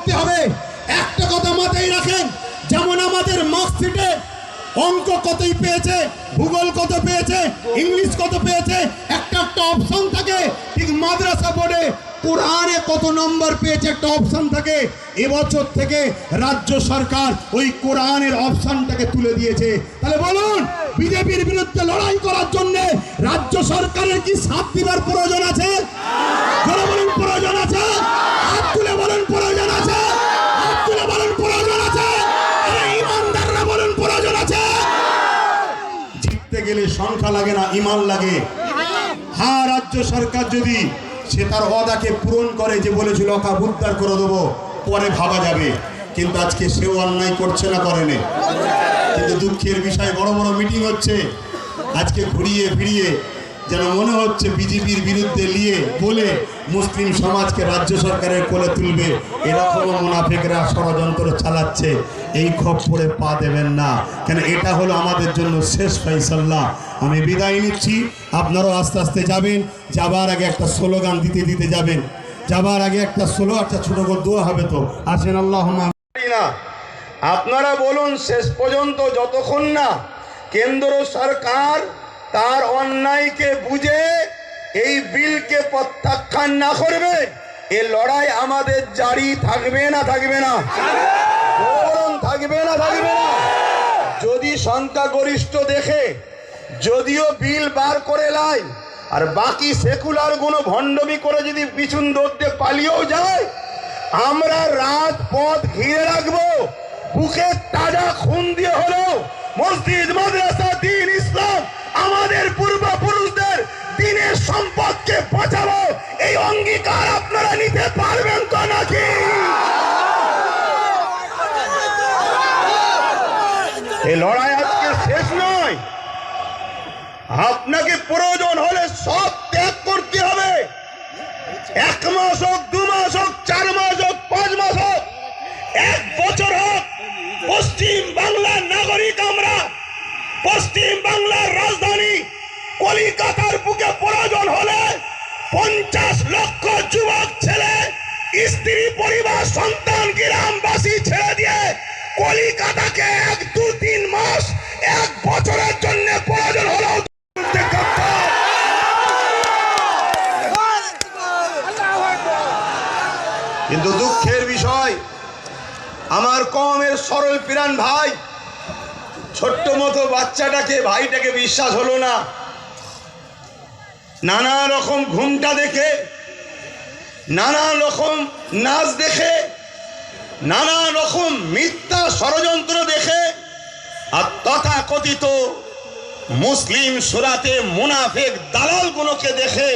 করতে হবে। একটা কথা মাথায় রাখেন, যেমন আমাদের মার্কশিটে অঙ্ক কতই পেয়েছে, ভূগোল কত পেয়েছে, ইংলিশ কত পেয়েছে, একটা একটা অপশন থাকে। ঠিক মাদ্রাসা বোর্ডে কোরআনে কত নম্বর পেয়েছে, একটা অপশন থাকে। এবছর থেকে রাজ্য সরকার ওই কোরআনের অপশনটাকে তুলে দিয়েছে। তাহলে বলুন, বিজেপির বিরুদ্ধে লড়াই করার জন্য রাজ্য সরকারের কি সাথ দিবার প্রয়োজন আছে? গেলে সংখ্যা লাগে না, ইমান লাগে। হ্যাঁ রাজ্য সরকার যদি সে তার অদাকে পূরণ করে যে বলেছিল অকা উদ্ধার করে দেবো পরে ভাবা যাবে। কিন্তু আজকে সেও অন্যায় করছে না করেনি কিন্তু দুঃখের বিষয়, বড় বড় মিটিং হচ্ছে। আজকে ঘুরিয়ে ফিরিয়ে যেন মনে হচ্ছে বিজেপির বিরুদ্ধে নিয়ে বলে মুসলিম সমাজকে রাজ্য সরকারের কোলে তুলবে। এরকমও মুনাফেকরা ষড়যন্ত্র চালাচ্ছে। এই খপ্পরে পা দেবেন না। কেন এটা হলো আমাদের জন্য শেষ ফাইসাল্লাহ আমি বিদায় নিচ্ছি। আপনারাও আস্তে আস্তে যাবেন। যাবার আগে একটা স্লোগান দিতে দিতে যাবেন। যাবার আগে একটা স্লো, একটা ছোট দোয়া হবে তো। আসেন আল্লাহ না, আপনারা বলুন শেষ পর্যন্ত যতক্ষণ না কেন্দ্র সরকার তার অন্যায়কে বুঝে এই বিলকে প্রত্যাখ্যান না করবে, এ লড়াই আমাদের জারি থাকবে না থাকবে না। থাকবে না থাকবে না। যদি সংখ্যাগরিষ্ঠ দেখে, যদিও বিল বার করে লাই, আর বাকি সেকুলারগুলো ভণ্ডমি করে যদি পিছন দৌড়তে পালিয়েও যায়, আমরা রাজপথ ঘিরে রাখব, বুকে তাজা খুন দিয়ে হলো মসজিদ, মাদ্রাসা, দিন, ইসলাম আমাদের পূর্বপুরুষদের দিনের সম্পদকে বাঁচাবো। এই অঙ্গীকার আপনারা নিতে পারবেন তো নাকি? এই লড়াই আজকে শেষ নয়। আপনাকে প্রয়োজন হলে সব ত্যাগ করতে হবে। এক মাস হোক, দু মাস হোক, চার মাস হোক, পাঁচ মাস হোক, এক বছর হোক, পশ্চিম বাংলার নাগরিক আমরা, পশ্চিম বাংলার রাজধানী কলিকাতার বুকে প্রয়োজন হলে পঞ্চাশ লক্ষ যুবক ছেলে, স্ত্রী, পরিবার, সন্তান, গ্রামবাসী ছেড়ে দিয়ে কলিকাতাকে এক দু তিন মাস, এক বছরের জন্য প্রয়োজন হলেও কিন্তু দুঃখের বিষয়, আমার কমের সরল পিরান ভাই, ছোট্ট মতো বাচ্চাটাকে, ভাইটাকে বিশ্বাস হলো না। নানা রকম ঘুমটা দেখে, নানা রকম নাচ দেখে, নানা রকম মিথ্যা ষড়যন্ত্র দেখে, আর তথাকথিত মুসলিম সুরাতে মুনাফেক দালালগুলোকে দেখে